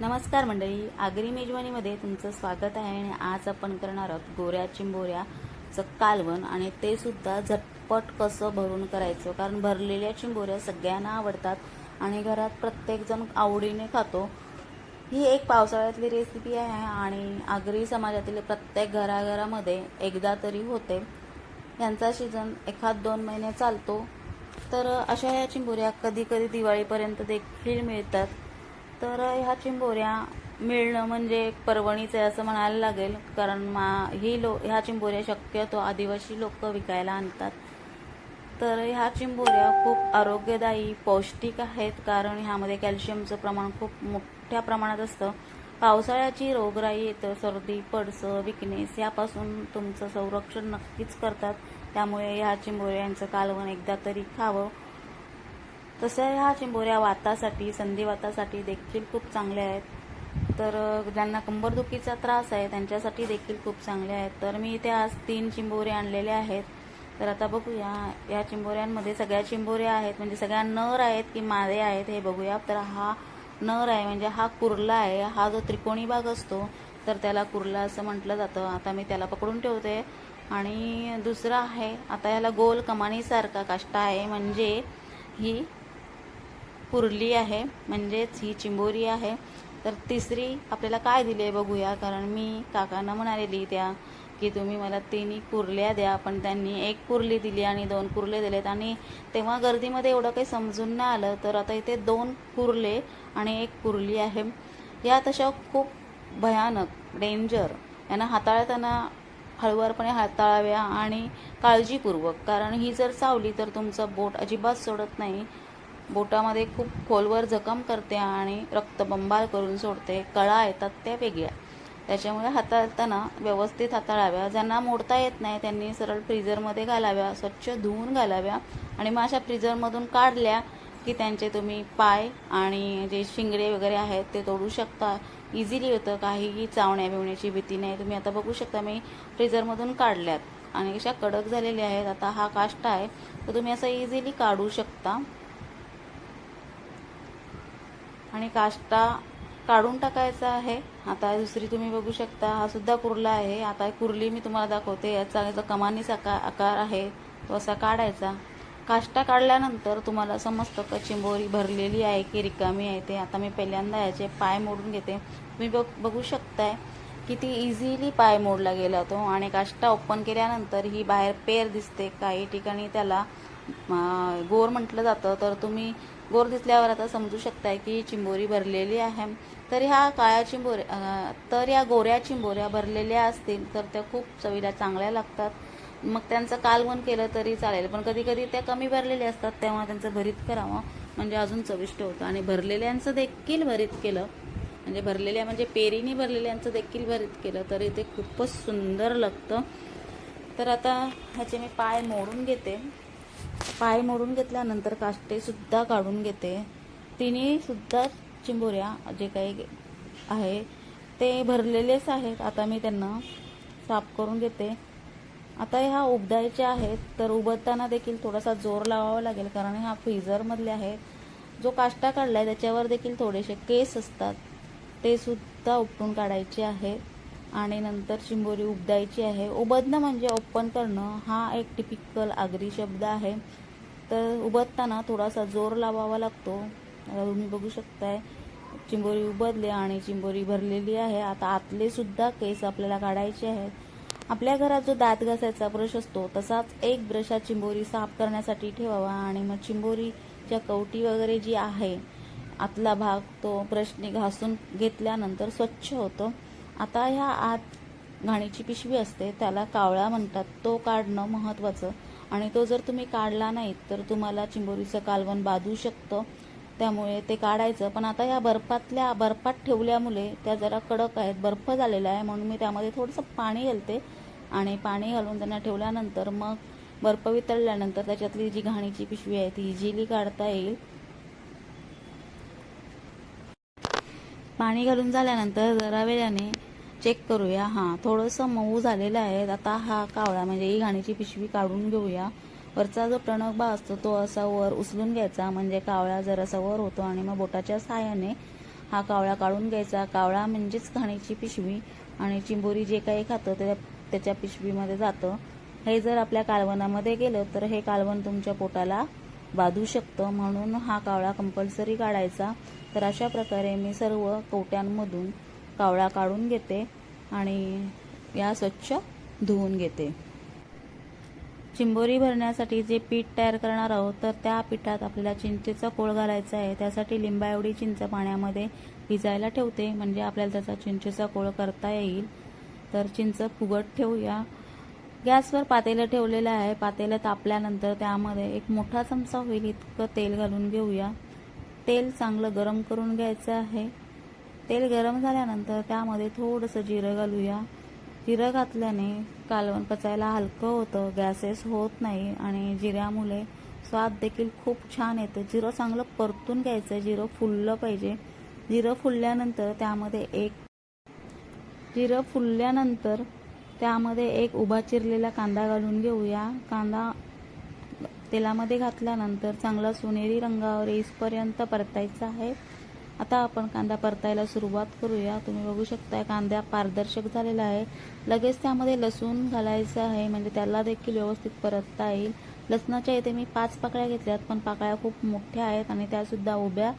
नमस्कार मंडळी आगरी मेजवानीमध्ये तुमचं स्वागत आहे आणि आज आपण करणार आहोत गोऱ्या चिंबोऱ्याचं कालवण आणि ते सुद्धा झटपट कसं भरून करायचं? कारण भरलेल्या चिंबोऱ्या सगळ्यांना आवडतात आणि घरात प्रत्येकजण आवडीने खातो. ही एक पावसाळ्यातली रेसिपी आहे आणि आगरी समाजातील प्रत्येक घराघरामध्ये एकदा तरी होते. यांचा सीझन एखाद दोन महिने चालतो. तर अशा या चिंबोऱ्या कधी कधी दिवाळीपर्यंत देखील मिळतात. तर ह्या चिंबोऱ्या मिळणं म्हणजे एक पर्वणीच आहे असं म्हणायला लागेल. कारण मा ही लो ह्या चिंबोऱ्या शक्यतो आदिवासी लोक विकायला आणतात. तर ह्या चिंबोऱ्या खूप आरोग्यदायी पौष्टिक आहेत. कारण ह्यामध्ये कॅल्शियमचं प्रमाण खूप मोठ्या प्रमाणात असतं. पावसाळ्याची रोगराई येतं सर्दी पडसं विकनेस यापासून तुमचं संरक्षण नक्कीच करतात. त्यामुळे ह्या चिंबोऱ्यांचं कालवण एकदा तरी खावं. तसं ह्या चिंबोऱ्या वातासाठी संधिवातासाठी देखील खूप चांगल्या आहेत. तर ज्यांना कंबरदुखीचा त्रास आहे त्यांच्यासाठी देखील खूप चांगल्या आहेत. तर मी इथे आज तीन चिंबोरे आणलेल्या आहेत. तर आता बघूया या चिंबोऱ्यांमध्ये सगळ्या चिंबोऱ्या आहेत म्हणजे सगळ्या नर आहेत की मादे आहेत हे बघूया. तर हा नर आहे म्हणजे हा कुर्ला आहे. हा जो त्रिकोणी भाग असतो तर त्याला कुर्ला असं म्हटलं जातं. आता मी त्याला पकडून ठेवते. आणि दुसरा आहे आता ह्याला गोल कमानीसारखा काष्टा आहे म्हणजे ही कुर्ली आहे म्हणजेच ही चिंबोरी आहे. तर तिसरी आपल्याला काय दिली आहे बघूया कारण मी काकांना म्हणालेली त्या की तुम्ही मला तिन्ही कुर्ल्या द्या पण त्यांनी एक कुर्ली दिली आणि दोन कुर्ले दिलेत. आणि तेव्हा गर्दीमध्ये एवढं काही समजून नाही आलं तर आता इथे दोन कुर्ले आणि एक कुर्ली आहे. या तशा खूप भयानक डेंजर यांना हाताळताना हळूवारपणे हाताळाव्या आणि काळजीपूर्वक कारण ही जर चावली तर तुमचं बोट अजिबात सोडत नाही. बोटामध्ये खूप खोलवर जखम करते आणि रक्तबंबाळ करून सोडते. कळा येतात त्या वेगळ्या. त्याच्यामुळे हाताळताना व्यवस्थित हाताळाव्या. ज्यांना मोडता येत नाही त्यांनी सरळ फ्रीजरमध्ये घालाव्या स्वच्छ धुवून घालाव्या. आणि मग अशा फ्रीजरमधून काढल्या की त्यांचे तुम्ही पाय आणि जे शिंगडे वगैरे आहेत ते तोडू शकता. इझिली होतं. काहीही चावण्या बिवण्याची भीती नाही. तुम्ही आता बघू शकता मी फ्रीजरमधून काढल्यात. आणि अशा कडक झालेल्या आहेत. आता हा काष्टा आहे. तर तुम्ही असं इझिली काढू शकता. आणि काष्टा काढून टाकायचा आहे. आता दुसरी तुम्ही बघू शकता हा सुद्धा कुर्ला आहे. आता कुर्ली मी तुम्हाला दाखवते. याचा जो कमानीचा आकार आकार आहे. तो असा काढायचा. काष्टा काढल्यानंतर तुम्हाला समजतं का चिंबोरी भरलेली आहे की रिकामी आहे ते. आता मी पहिल्यांदा याचे पाय मोडून घेते. तुम्ही बघ बघू शकताय किती इझिली पाय मोडला गेला तो. आणि काष्टा ओपन केल्यानंतर ही बाहेर पेर दिसते. काही ठिकाणी त्याला गोर म्हटलं जातं. तर तुम्ही गोर दिसल्यावर आता समजू शकताय की चिंबोरी भरलेली आहे. तर ह्या काळ्या चिंबोऱ्या तर या गोऱ्या चिंबोऱ्या भरलेल्या असतील तर त्या खूप चवीला चांगल्या लागतात. मग त्यांचं कालवण केलं तरी चालेल पण कधी कधी त्या कमी भरलेल्या असतात तेव्हा त्यांचं भरीत करावं म्हणजे अजून चविष्ट होतं. आणि भरलेल्यांचं देखील भरीत केलं म्हणजे भरलेल्या म्हणजे पेरीने भरलेल्यांचं देखील भरीत केलं तरी ते खूपच सुंदर लागतं. तर आता ह्याचे मी पाय मोडून घेते. पाय मोडून घेतल्यानंतर काष्टे सुद्धा काढून घेते. तिन्ही सुद्धा चिंबोऱ्या जे काही आहे ते भरलेलेच आहेत. आता मी त्यांना साफ करून घेते. आता ह्या उबदायचे आहेत तर उबदताना देखील थोडासा जोर लावावा लागेल कारण ह्या फ्रीझरमधले आहेत जो काष्टा काढलाय त्याच्यावर देखील थोडेसे केस असतात. ते सुद्धा उपटून काढायचे आहेत. आणि नंतर चिंबोरी उबदायची आहे. उबदणं म्हणजे ओपन करणं हा एक टिपिकल आगरी शब्द आहे. तर उबदताना थोडासा जोर लावावा लागतो. तुम्ही बघू शकताय चिंबोरी उबदली आणि चिंबोरी भरलेली आहे. आता आतले सुद्धा केस आपल्याला काढायचे आहेत. आपल्या घरात जो दात घासायचा ब्रश असतो तसाच एक ब्रश हा चिंबोरी साफ करण्यासाठी ठेवावा. आणि मग चिंबोरीच्या कवटी वगैरे जी आहे आतला भाग तो ब्रशने घासून घेतल्यानंतर स्वच्छ होतो. आता ह्या आत घाणीची पिशवी असते त्याला कावळा म्हणतात. तो काढणं महत्त्वाचं. आणि तो जर तुम्ही काढला नाहीत तर तुम्हाला चिंबोरीचं कालवण बाधू शकतं. त्यामुळे ते काढायचं. पण आता ह्या बर्फातल्या बर्फात ठेवल्यामुळे त्या जरा कडक आहेत. बर्फ झालेला आहे म्हणून मी त्यामध्ये थोडंसं पाणी घालते. आणि पाणी घालून त्यांना ठेवल्यानंतर मग बर्फ वितळल्यानंतर त्याच्यातली जी घाणीची पिशवी आहे ती इझिली काढता येईल. पाणी घालून झाल्यानंतर जरा वेळाने चेक करूया. हां थोडंसं मऊ झालेलं आहे. आता हा कावळा म्हणजे ही घाणीची पिशवी काढून घेऊया. वरचा जो टणक बा असतो तो असा वर उचलून घ्यायचा. म्हणजे कावळा जरासा वर होतो आणि मग बोटाच्या साहाय्याने हा कावळा काढून घ्यायचा. कावळा म्हणजेच घाणीची पिशवी आणि चिंबोरी जे काही खातं ते त्याच्या पिशवीमध्ये जातं. हे जर आपल्या कालवनामध्ये गेलं तर हे कालवण तुमच्या पोटाला बाधू शकतं. म्हणून हा कावळा कंपल्सरी काढायचा. तर अशा प्रकारे मी सर्व कवट्यांमधून कावळा काढून घेते आणि या स्वच्छ धुवून घेते. चिंबोरी भरण्यासाठी जे पीठ तयार करणार आहोत तर त्या पिठात आपल्याला चिंचेचा कोळ घालायचा आहे. त्यासाठी लिंबा एवढी चिंच पाण्यामध्ये भिजायला ठेवते म्हणजे आपल्याला त्याचा चिंचेचा कोळ करता येईल. तर चिंच फुगट ठेवूया. गॅसवर पातेलं ठेवलेलं आहे. पातेलं तापल्यानंतर त्यामध्ये एक मोठा चमचा होईल इतकं तेल घालून घेऊया. तेल चांगलं गरम करून घ्यायचं आहे. तेल गरम झाल्यानंतर त्यामध्ये थोडंसं जिरं घालूया. जिरं घातल्याने कालवण पचायला हलकं होतं गॅसेस होत नाही आणि जिऱ्यामुळे स्वाद देखील खूप छान येतं. जिरं चांगलं परतून घ्यायचं जिरं फुललं पाहिजे. जिरं फुलल्यानंतर त्यामध्ये एक जिरं फुलल्यानंतर त्यामध्ये एक उभा चिरलेला कांदा घालून घेऊया. कांदा तेलामध्ये घातल्यानंतर चांगला सोनेरी रंगावर येईपर्यंत परतायचा आहे. आता आपण कांदा परतायला सुरुवात करूया. तुम्ही बघू शकता कांदा पारदर्शक झालेला आहे. लगेच त्यामध्ये लसूण घालायचं आहे म्हणजे त्याला देखील व्यवस्थित परतता येईल. लसणाच्या इथे मी पाच पाकळ्या घेतल्यात पण पाकळ्या खूप मोठ्या आहेत आणि त्यासुद्धा उभ्या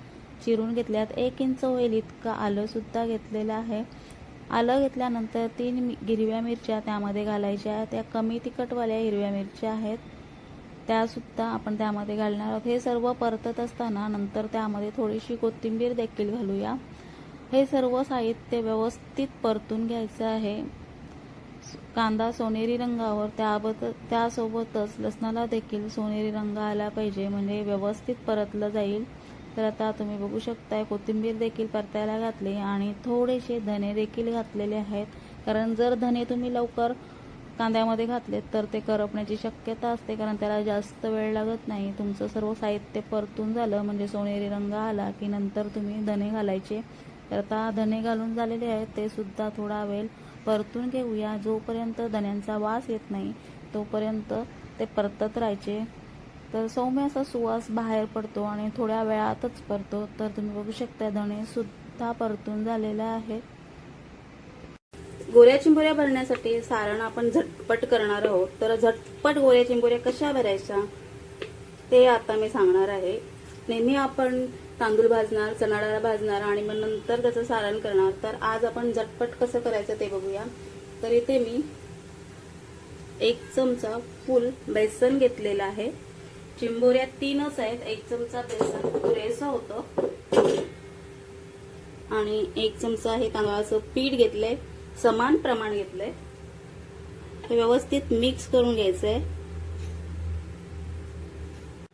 चिरून घेतल्यात. एक इंच होईल इतकं आलंसुद्धा घेतलेलं आहे. आलं घेतल्यानंतर तीन मि- हिरव्या मिरच्या त्यामध्ये घालायच्या त्या कमी तिखटवाल्या हिरव्या मिरच्या आहेत. त्यासुद्धा आपण त्यामध्ये घालणार आहोत. हे सर्व परतत असताना नंतर त्यामध्ये थोडीशी कोथिंबीर देखील घालूया. हे सर्व साहित्य व्यवस्थित परतून घ्यायचं आहे. कांदा सोनेरी रंगावर त्याबत त्यासोबतच लसणाला देखील सोनेरी रंग आला पाहिजे. म्हणजे व्यवस्थित परतलं जाईल. तर आता तुम्ही बघू शकताय कोथिंबीर देखील परतायला घातली आणि थोडेसे धने देखील घातलेले आहेत. कारण जर धने तुम्ही लवकर कांद्यामध्ये घातलेत तर ते करपण्याची शक्यता असते कारण त्याला जास्त वेळ लागत नाही. तुमचं सर्व साहित्य परतून झालं म्हणजे सोनेरी रंग आला की नंतर तुम्ही धने घालायचे. तर आता धने घालून झालेले आहेत ते सुद्धा थोडा वेळ परतून घेऊया. जोपर्यंत धण्यांचा वास येत नाही तोपर्यंत ते परतत राहायचे. तर सौम्य असा सुवास बाहेर पडतो आणि थोड्या वेळातच परतो. तर तुम्ही बघू शकता धणे सुद्धा परतून झालेले आहेत. गोऱ्या चिंबोऱ्या भरण्यासाठी सारण आपण झटपट करणार आहोत. तर झटपट गोऱ्या चिंबोऱ्या कशा भरायच्या? ते आता मी सांगणार आहे. नेहमी आपण तांदूळ भाजणार चणा भाजणार आणि मग नंतर त्याचं सारण करणार. तर आज आपण झटपट कसं करायचं ते बघूया. तर इथे मी एक चमचा फुल बेसन घेतलेला आहे. चिंबोऱ्या तीनच आहेत. एक चमचा बेसन पुरेसं होतं. आणि एक चमचा हे तांदळाचं पीठ घेतलंय. समान प्रमाण घेतलंय. हे व्यवस्थित मिक्स करून घ्यायचंय.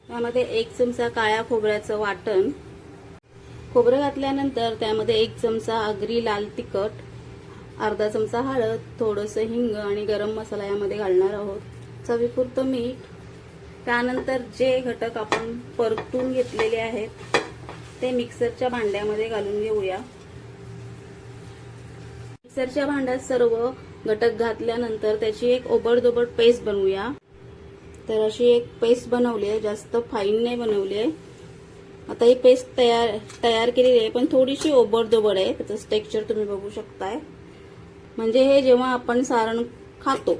त्यामध्ये एक चमचा काळ्या खोबऱ्याचं वाटण. खोबरं घातल्यानंतर त्यामध्ये एक चमचा आगरी लाल तिखट अर्धा चमचा हळद थोडंसं हिंग आणि गरम मसाला यामध्ये घालणार आहोत. चवीपुरतं मीठ. त्यानंतर जे घटक आपण परतून घेतलेले आहेत ते मिक्सरच्या भांड्यामध्ये घालून घेऊया. मिक्सरच्या भांड्यात सर्व घटक घातल्यानंतर त्याची एक ओबडदोबड पेस्ट बनवूया. तर अशी एक पेस्ट बनवली आहे जास्त फाईन नाही बनवली आहे. आता ही पेस्ट तयार तयार केलेली आहे पण थोडीशी ओबडदोबड आहे. त्याचं टेक्स्चर तुम्ही बघू शकताय. म्हणजे हे जेव्हा आपण सारण खातो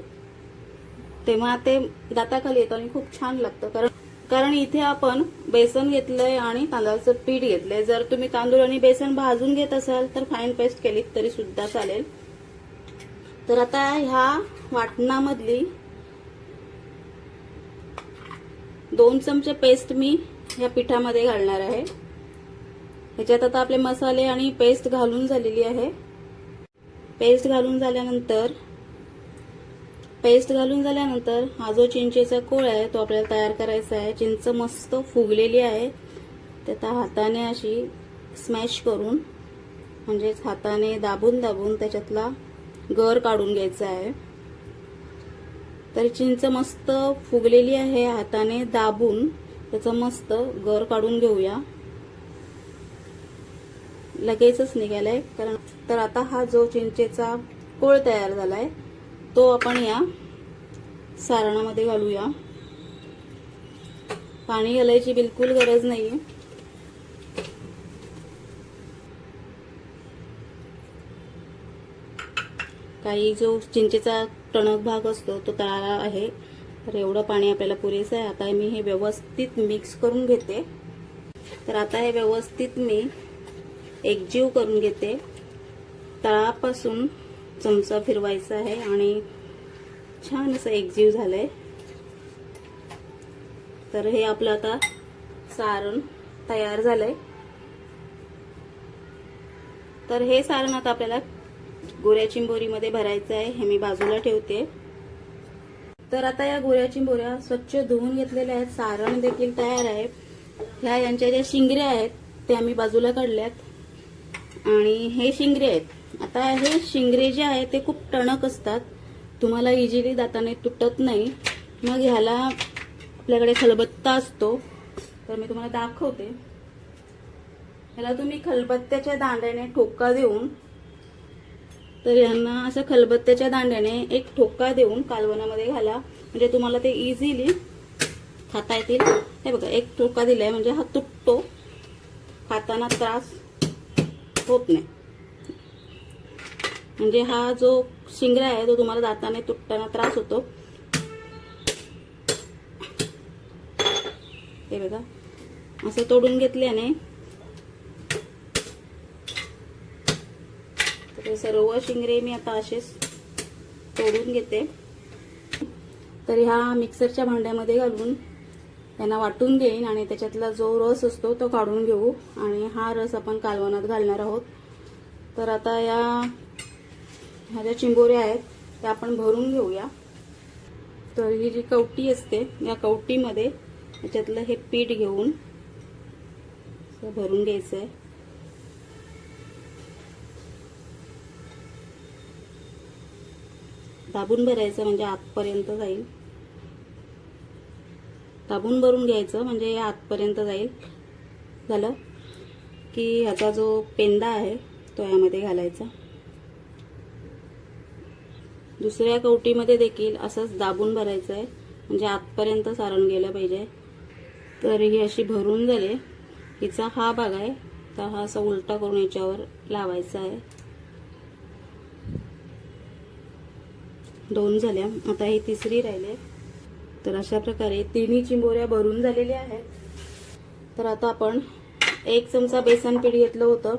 तेव्हा ते दाताखाली येतं आणि खूप छान लागतं. कारण कारण इथे आपण बेसन घेतलंय आणि तांदळाचं पीठ घेतलंय. जर तुम्ही तांदूळ आणि बेसन भाजून घेत असाल तर फाईन पेस्ट केलीत तरी सुद्धा चालेल. तर आता ह्या वाटणामधली दोन चमचे पेस्ट मी ह्या पिठामध्ये घालणार आहे. ह्याच्यात आता आपले मसाले आणि पेस्ट घालून झालेली आहे. पेस्ट घालून झाल्यानंतर पेस्ट घालून झाल्यानंतर हा जो चिंचेचा कोळ आहे तो आपल्याला तयार करायचा आहे. चिंच मस्त फुगलेली आहे. त्याचा हाताने अशी स्मॅश करून म्हणजेच हाताने दाबून दाबून त्याच्यातला गर काढून घ्यायचा आहे. तर चिंच मस्त फुगलेली आहे. हाताने दाबून त्याचं मस्त गर काढून घेऊया. लगेचच निघालाय कारण तर आता हा जो चिंचेचा कोळ तयार झालाय तो आपण या सारणामध्ये घालूया. पाणी घालायची बिलकुल गरज नाही आहे काही जो चिंचेचा टणक भाग असतो तो तळाला आहे. तर एवढं पाणी आपल्याला पुरेसं आहे. आता मी हे व्यवस्थित मिक्स करून घेते. तर आता हे व्यवस्थित मी एकजीव करून घेते. तळापासून चमचा फिरवायचा आहे आणि छान असं एकजीव झालंय. तर हे आपलं आता सारण तयार झालंय. तर हे सारण आता आपल्याला गोऱ्या चिंबोरीमध्ये भरायचं आहे हे मी बाजूला ठेवते. तर आता या गोऱ्या चिंबोऱ्या स्वच्छ धुवून घेतलेल्या आहेत. सारण देखील तयार आहे. ह्या यांच्या ज्या शिंगऱ्या आहेत त्या मी बाजूला काढल्यात. आणि हे शिंगरे आहेत. आता हे शिंगरे जे आहे ते खूप टणक असतात. तुम्हाला इझिली दाताने तुटत नाही. मग ह्याला आपल्याकडे खलबत्ता असतो. तर मी तुम्हाला दाखवते. ह्याला तुम्ही खलबत्त्याच्या दांड्याने ठोका देऊन तर यांना असं खलबत्त्याच्या दांड्याने एक ठोका देऊन कालवणामध्ये घाला म्हणजे तुम्हाला ते इझिली खाता येतील. हे बघा एक ठोका दिलाय म्हणजे हा तुटतो. खाताना त्रास होत नाही. म्हणजे हा जो शिंगरा आहे तो तुम्हाला दाताने तुटताना त्रास होतो. हे बघा. असं तोडून घेतल्याने सर्व शिंगरे मी आता असेच तोडून घेते. तर ह्या मिक्सरच्या भांड्यामध्ये घालून त्यांना वाटून घेईन आणि त्याच्यातला जो रस असतो तो काढून घेऊ. आणि हा रस आपण कालवणात घालणार आहोत. तर आता या ह्या ज्या चिंबोऱ्या आहेत त्या आपण भरून घेऊया. तर ही जी कवटी असते या कवटीमध्ये त्याच्यातलं हे पीठ घेऊन भरून घ्यायचं आहे दाबून भरायचं म्हणजे आतपर्यंत जाईल. दाबून भरून घ्यायचं म्हणजे हे आतपर्यंत जाईल. झालं? की ह्याचा जो पेंदा आहे तो यामध्ये घालायचा. दुसऱ्या कवटीमध्ये देखील असंच दाबून भरायचं आहे म्हणजे आतपर्यंत सारण गेलं पाहिजे. तर ही अशी भरून झाली हिचा हा भाग आहे. तर हा असा उलटा करून याच्यावर लावायचा आहे. दोन झाल्या. आता ही तिसरी राहिली. तर अशा प्रकारे तिन्ही चिंबोऱ्या भरून झालेल्या आहेत. तर आता आपण एक चमचा बेसन पीठ घेतलं होतं.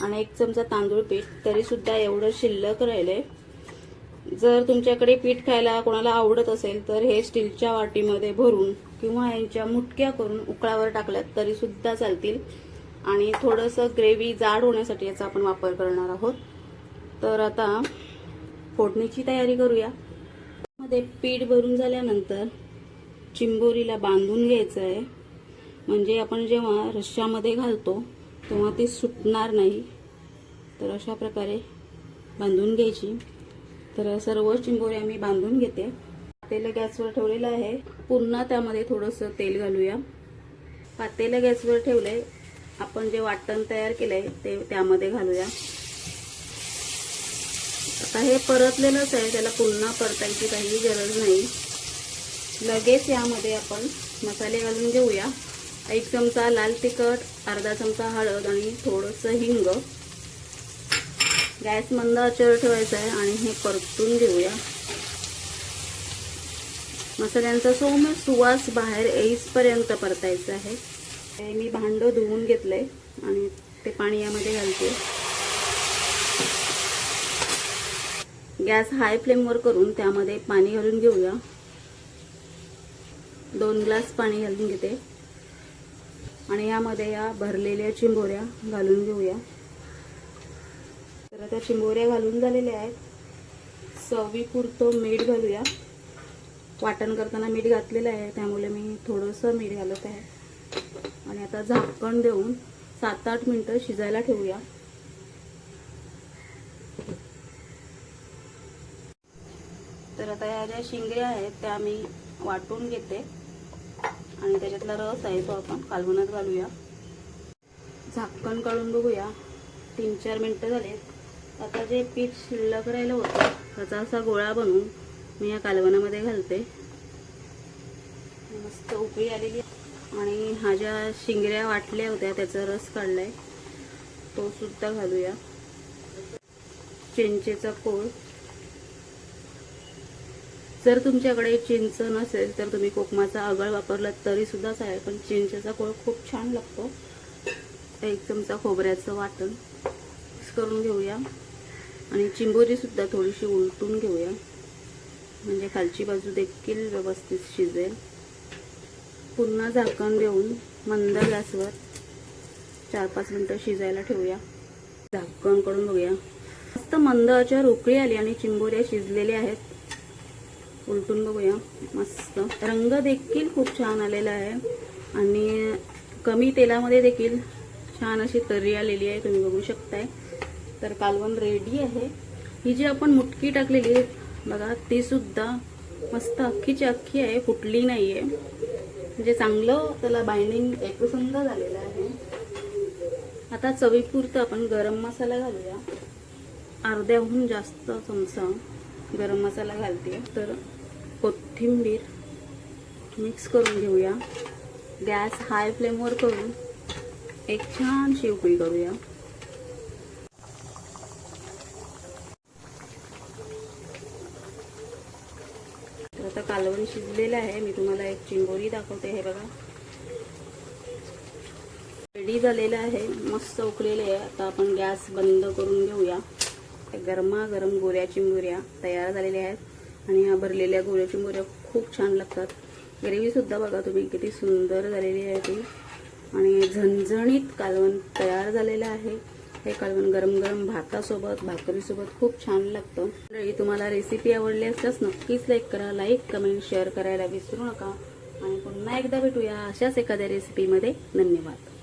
आणि एक चमचा तांदूळ पीठ. तरीसुद्धा एवढं शिल्लक राहिलं. आहे जर तुमच्याकडे पीठ खायला कोणाला आवडत असेल तर हे स्टीलच्या वाटीमध्ये भरून किंवा यांच्या मुटक्या करून उकळावर टाकल्यात तरी सुद्धा चालतील. आणि थोडंसं ग्रेव्ही जाड होण्यासाठी याचा आपण वापर करणार आहोत. तर आता फोडणीची तयारी करूया. मध्ये पीठ भरून झाल्यानंतर चिंबोरीला बांधून घ्यायचं आहे म्हणजे आपण जेव्हा रश्श्यामध्ये घालतो तेव्हा ती सुटणार नाही. तर अशा प्रकारे बांधून घ्यायची. तर सर्व चिंबोऱ्या मी बांधून घेते. पातेलं गॅसवर ठेवलेलं आहे. पुन्हा त्यामध्ये थोडंसं तेल घालूया. पातेलं गॅसवर ठेवलंय. आपण जे वाटण तयार केलंय ते त्यामध्ये घालूया. आता हे परतलेलंच आहे. त्याला पुन्हा परतायची काही गरज नाही. लगेच यामध्ये आपण मसाले घालून घेऊया. एक चमचा लाल तिखट अर्धा चमचा हळद आणि थोडंसं हिंग. गॅस मंद आचेवर ठेवायचा आहे आणि हे परतून घेऊया. मसाल्यांचा सौम्य सुवास बाहेर येईसपर्यंत परतायचं आहे. ते मी भांडं धुवून घेतलंय आणि ते पाणी यामध्ये घालते. गॅस हाय फ्लेमवर करून त्यामध्ये पाणी घालून घेऊया. दोन ग्लास पाणी घालून घेते. आणि यामध्ये या भरलेल्या चिंबोऱ्या घालून घेऊया. तर आता चिंबोऱ्या घालून झालेल्या आहेत. चवीपुरतं मीठ घालूया. वाटण करताना मीठ घातलेलं आहे त्यामुळे मी थोडंसं मीठ घालत आहे. आणि आता झाकण देऊन सात आठ मिनटं शिजायला ठेवूया. तर आता या ज्या शिंगऱ्या आहेत त्या मी वाटून घेते. आणि त्याच्यातला रस आहे तो आपण कालवणात घालूया. झाकण काढून बघूया. तीन चार मिनटं झालेत. आता जे पीठ शिल्लक राहिलं होतं त्याचा असा गोळा बनवून मी या कालवणामध्ये घालते. मस्त उकळी आलेली आणि हा ज्या शिंगऱ्या वाटल्या होत्या त्याचा रस काढलाय. तो सुद्धा घालूया. चिंचेचा कोळ. जर तुमच्याकडे चिंच नसेल तर तुम्ही कोकमाचा आगळ वापरलात तरी सुद्धा चालेल पण चिंचेचा कोळ खूप छान लागतो. एक चमचा खोबऱ्याचं वाटण. मिक्स करून घेऊया. आणि चिंबोरीसुद्धा थोडीशी उलटून घेऊया. म्हणजे खालची बाजू देखील व्यवस्थित शिजेल. पुन्हा झाकण देऊन मंद गॅसवर चार पाच मिनटं शिजायला ठेवूया. झाकण करून बघूया. मस्त मंद आचेवर आली आणि चिंबोऱ्या शिजलेल्या आहेत. उलटून बघूया. मस्त. रंग देखील खूप छान आलेला आहे. आणि कमी तेलामध्ये देखील छान अशी तर्री आलेली आहे. तुम्ही बघू शकताय. तर कालवण रेडी आहे. ही जी आपण मुटकी टाकलेली आहे बघा ती सुद्धा मस्त अख्खीची अख्खी आहे फुटली नाही आहे म्हणजे चांगलं त्याला बाइंडिंग एकसंग झालेलं आहे. आता चवीपुरतं आपण गरम मसाला घालूया. अर्ध्याहून जास्त चमचा गरम मसाला घालते. तर कोथिंबीर मिक्स करून घेऊया. गॅस हाय फ्लेमवर करून एक छान उकळी करूया. आता कालवण शिजलेलं आहे. मी तुम्हाला एक चिंबोरी दाखवते. हे बघा. रेडी झालेलं आहे. मस्त उकळलेलं आहे. आता आपण गॅस बंद करून घेऊया. गरमागरम गोऱ्या चिंबोऱ्या तयार झालेल्या आहेत. आणि ह्या भरलेल्या गोऱ्या चिंबोऱ्या खूप छान लागतात. ग्रेव्हीसुद्धा बघा तुम्ही. किती सुंदर झालेली आहे ती. आणि झणझणीत कालवण तयार झालेलं आहे. हे कालवण गरम गरम भातासोबत भाकरीसोबत खूप छान लागतं. मंडळी, तुम्हाला रेसिपी आवडली असल्यास नक्कीच लाईक करा लाईक कमेंट शेअर करायला विसरू नका. आणि पुन्हा एकदा भेटूया अशाच एखाद्या रेसिपीमध्ये धन्यवाद.